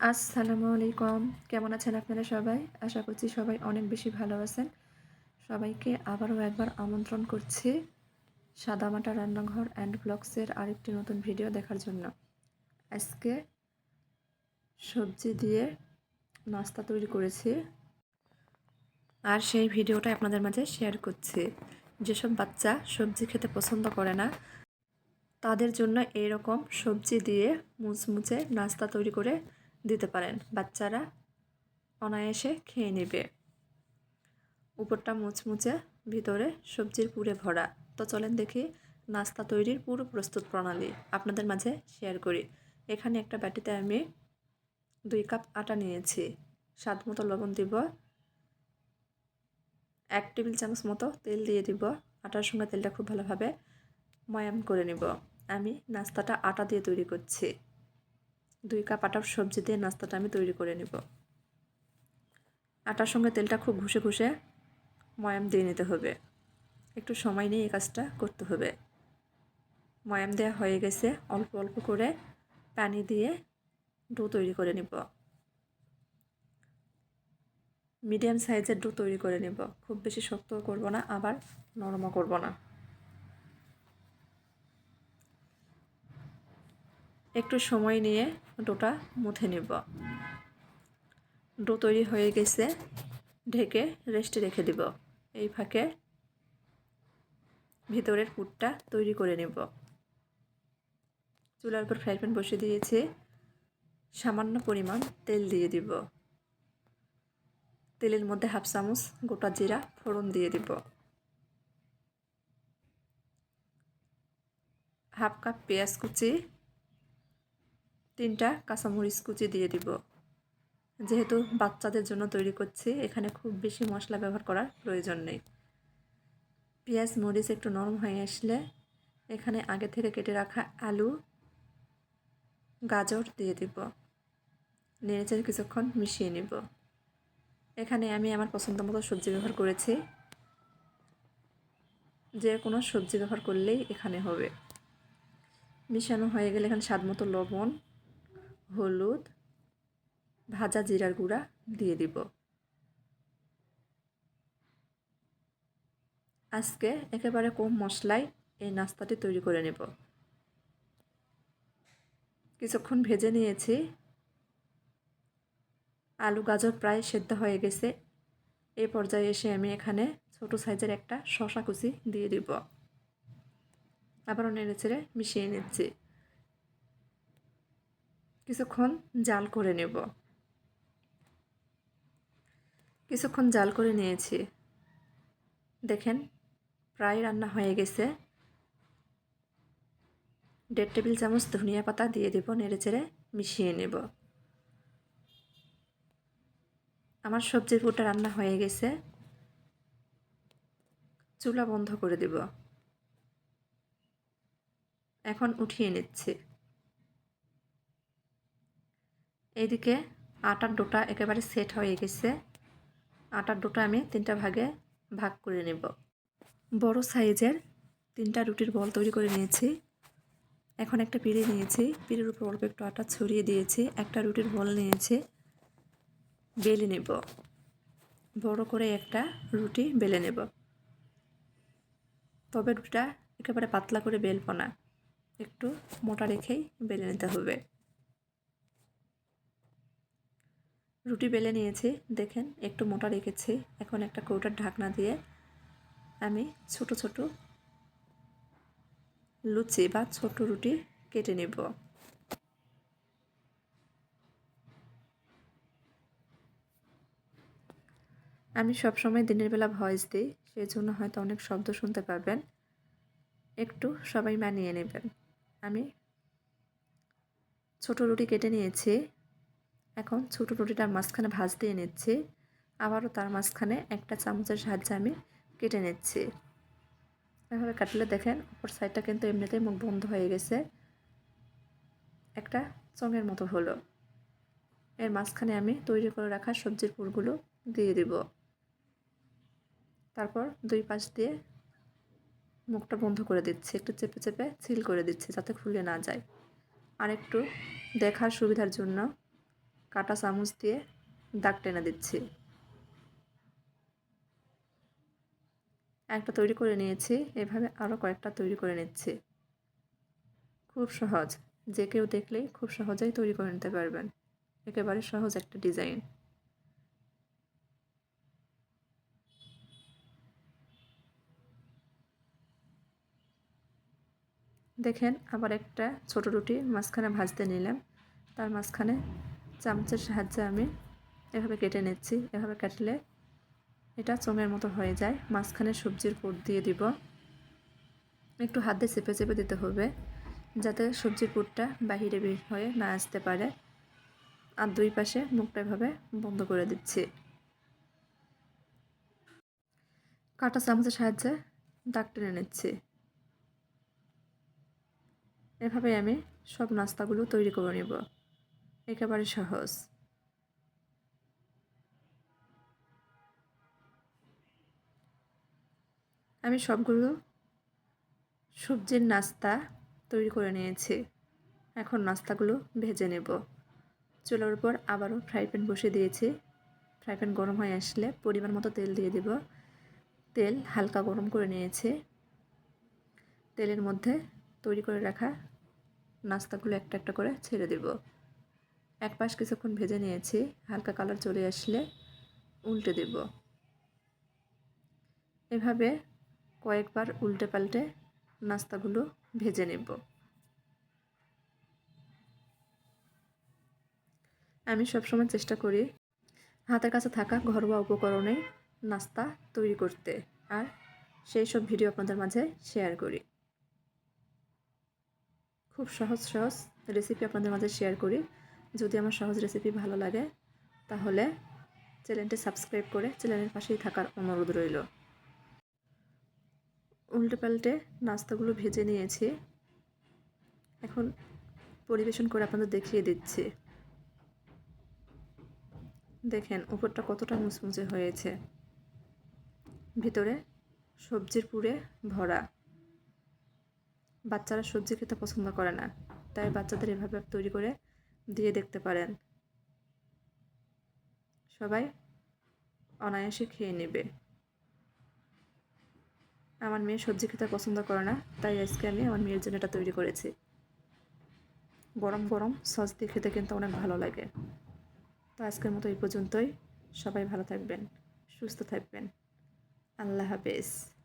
আসসালামু আলাইকুম। কেমন আছেন আপনারা সবাই? আশা করছি সবাই অনেক বেশি ভালো আছেন। সবাইকে আবারও একবার আমন্ত্রণ করছি সাদামাটা রান্নাঘর অ্যান্ড ব্লগসের আরেকটি নতুন ভিডিও দেখার জন্য। আজকে সবজি দিয়ে নাস্তা তৈরি করেছি আর সেই ভিডিওটা আপনাদের মাঝে শেয়ার করছি। যেসব বাচ্চা সবজি খেতে পছন্দ করে না, তাদের জন্য এইরকম সবজি দিয়ে মুচমুচে নাস্তা তৈরি করে দিতে পারেন। বাচ্চারা অনায়াসে খেয়ে নেবে। উপরটা মুচমুচে ভিতরে সবজির পুরে ভরা। তো চলেন দেখি নাস্তা তৈরির পুরো প্রস্তুত প্রণালী আপনাদের মাঝে শেয়ার করি। এখানে একটা বাটিতে আমি দুই কাপ আটা নিয়েছি। স্বাদ মতো লবণ দিব। এক টেবিল চামচ মতো তেল দিয়ে দিব। আটার সঙ্গে তেলটা খুব ভালোভাবে ময়াম করে নিব। আমি নাস্তাটা আটা দিয়ে তৈরি করছি। দুই কাপ আটার সবজি দিয়ে নাস্তাটা আমি তৈরি করে নেব। আটার সঙ্গে তেলটা খুব ঘুষে ঘুষে ময়াম দিয়ে নিতে হবে। একটু সময় নিয়ে এই কাজটা করতে হবে। ময়াম দেওয়া হয়ে গেছে, অল্প অল্প করে পানি দিয়ে ডো তৈরি করে নিব। মিডিয়াম সাইজের ডো তৈরি করে নেব। খুব বেশি শক্ত করব না, আবার নরমও করব না। একটু সময় নিয়ে ডোটা মুথে নেব। ডো তৈরি হয়ে গেছে, ঢেকে রেস্টে রেখে দিব। এই ফাঁকে ভিতরের পুরটা তৈরি করে নেব। চুলার উপর ফ্রাই প্যান বসিয়ে দিয়েছি। সামান্য পরিমাণ তেল দিয়ে দিব। তেলের মধ্যে হাফ চামচ গোটা জিরা ফোড়ন দিয়ে দিব। হাফ কাপ পেঁয়াজ কুচি তিনটা কাঁচামরিচ কুচি দিয়ে দিব। যেহেতু বাচ্চাদের জন্য তৈরি করছি, এখানে খুব বেশি মশলা ব্যবহার করার প্রয়োজন নেই। পেঁয়াজ, মরিচ একটু নরম হয়ে আসলে এখানে আগে থেকে কেটে রাখা আলু, গাজর দিয়ে দিব। নেড়েচেড়ে কিছুক্ষণ মিশিয়ে নিব। এখানে আমি আমার পছন্দ মতো সবজি ব্যবহার করেছি। যে কোনো সবজি ব্যবহার করলেই এখানে হবে। মিশানো হয়ে গেলে এখানে স্বাদ মতো লবণ হলুদ, ভাজা জিরার গুঁড়া দিয়ে দিব। আজকে একেবারে কম মশলায় এই নাস্তাটি তৈরি করে নেব। কিছুক্ষণ ভেজে নিয়েছি। আলু গাজর প্রায় সেদ্ধ হয়ে গেছে। এই পর্যায়ে এসে আমি এখানে ছোট সাইজের একটা শশা কুচি দিয়ে দিব। আবারও নেড়ে চেড়ে মিশিয়ে নিচ্ছি। কিছুক্ষণ জাল করে নেব। কিছুক্ষণ জাল করে নিয়েছি। দেখেন, প্রায় রান্না হয়ে গেছে। দেড় টেবিল চামচ ধনিয়া পাতা দিয়ে দেব নেড়ে চেড়ে মিশিয়ে নেব। আমার সবজির পুরটা রান্না হয়ে গেছে। চুলা বন্ধ করে দেব। এখন উঠিয়ে নিচ্ছি। এইদিকে আটার ডোটা একেবারে সেট হয়ে গেছে। আটার ডোটা আমি তিনটা ভাগে ভাগ করে নেব। বড় সাইজের তিনটা রুটির বল তৈরি করে নিয়েছি। এখন একটা পিড়ে নিয়েছি। পিড়ের উপর অল্প একটু আটা ছড়িয়ে দিয়েছি। একটা রুটির বল নিয়েছি। বেলে নেব। বড় করে একটা রুটি বেলে নেব। তবে রুটিটা একেবারে পাতলা করে বেলব না। একটু মোটা রেখেই বেলে নিতে হবে। রুটি বেলে নিয়েছি, দেখেন, একটু মোটা রেখেছি, এখন একটা কৌটার ঢাকনা দিয়ে আমি ছোট ছোট লুচি বা ছোট রুটি কেটে নেব। আমি সবসময় দিনের বেলা ভয়েস দিই সেই জন্য হয়তো অনেক শব্দ শুনতে পাবেন একটু সবাই মানিয়ে নেবেন। আমি ছোট রুটি কেটে নিয়েছি এখন ছোটো রুটিটার মাঝখানে ভাজ দিয়ে নিচ্ছি। আবারও তার মাঝখানে একটা চামচের সাহায্যে আমি কেটে নিচ্ছি। এভাবে কাটলে দেখেন ওপর সাইডটা কিন্তু এমনিতেই মুখ বন্ধ হয়ে গেছে। একটা চঙের মতো হলো। এর মাঝখানে আমি তৈরি করে রাখা সবজির পুরগুলো দিয়ে দিব। তারপর দুই পাশ দিয়ে মুখটা বন্ধ করে দিচ্ছি। একটু চেপে চেপে সিল করে দিচ্ছি যাতে খুলে না যায়। আর একটু দেখার সুবিধার জন্য কাটা চামচ দিয়ে দাগ টেনে দিচ্ছি। একটা তৈরি করে নিয়েছি, এভাবে আরও কয়েকটা তৈরি করে নিচ্ছি। খুব সহজ, যে কেউ দেখলেই খুব সহজেই তৈরি করে নিতে পারবেন। একেবারে সহজ একটা ডিজাইন। দেখেন, আবার একটা ছোট রুটি মাঝখানে ভাজতে নিলাম। তার মাঝখানে চামচের সাহায্যে আমি এভাবে কেটে নিচ্ছি। এভাবে কাটলে এটা চোঙের মতো হয়ে যায়। মাঝখানে সবজির পুর দিয়ে দিব। একটু হাত চেপে চেপে দিতে হবে, যাতে সবজির পুরটা বাহিরে বের হয়ে না আসতে পারে। আর দুই পাশে মুখটা এভাবে বন্ধ করে দিচ্ছি। কাটা চামচের সাহায্যে দাগ টেনে নিচ্ছি। এভাবে আমি সব নাস্তাগুলো তৈরি করে নেব। একেবারে সহজ। আমি সবগুলো সবজির নাস্তা তৈরি করে নিয়েছি। এখন নাস্তাগুলো ভেজে নেব। চুলার উপর আবারও ফ্রাই প্যান বসিয়ে দিয়েছি। ফ্রাই প্যান গরম হয়ে আসলে পরিমাণ মতো তেল দিয়ে দেব। তেল হালকা গরম করে নিয়েছে। তেলের মধ্যে তৈরি করে রাখা নাস্তাগুলো একটা একটা করে ছেড়ে দেব। এক পাশ কিছুক্ষণ ভেজে নিয়েছি, হালকা কালার চলে আসলে উল্টে দেব। এভাবে কয়েকবার উল্টে পাল্টে নাস্তাগুলো ভেজে নেব। আমি সবসময় চেষ্টা করি হাতের কাছে থাকা ঘরোয়া উপকরণে নাস্তা তৈরি করতে, আর সেই সব ভিডিও আপনাদের মাঝে শেয়ার করি। খুব সহজ সহজ রেসিপি আপনাদের মাঝে শেয়ার করি। যদি আমার সহজ রেসিপি ভালো লাগে, তাহলে চ্যানেলটি সাবস্ক্রাইব করে চ্যানেলের পাশেই থাকার অনুরোধ রইল। উল্টে পাল্টে নাস্তাগুলো ভেজে নিয়েছি। এখন পরিবেশন করে আপনাদের দেখিয়ে দিচ্ছি। দেখেন, উপরটা কতটা মুচমুচে হয়েছে। ভিতরে সবজির পুরে ভরা। বাচ্চারা সবজি খেতে পছন্দ করে না, তাই বাচ্চাদের এভাবে তৈরি করে দিয়ে দেখতে পারেন। সবাই অনায়াসে খেয়ে নেবে। আমার মেয়ে সবজি খেতে পছন্দ করে না, তাই আজকে আমি আমার মেয়ের জন্য এটা তৈরি করেছি। গরম গরম সস দিয়ে খেতে কিন্তু অনেক ভালো লাগে। তো আজকের মতো এই পর্যন্তই। সবাই ভালো থাকবেন, সুস্থ থাকবেন। আল্লাহ হাফেজ।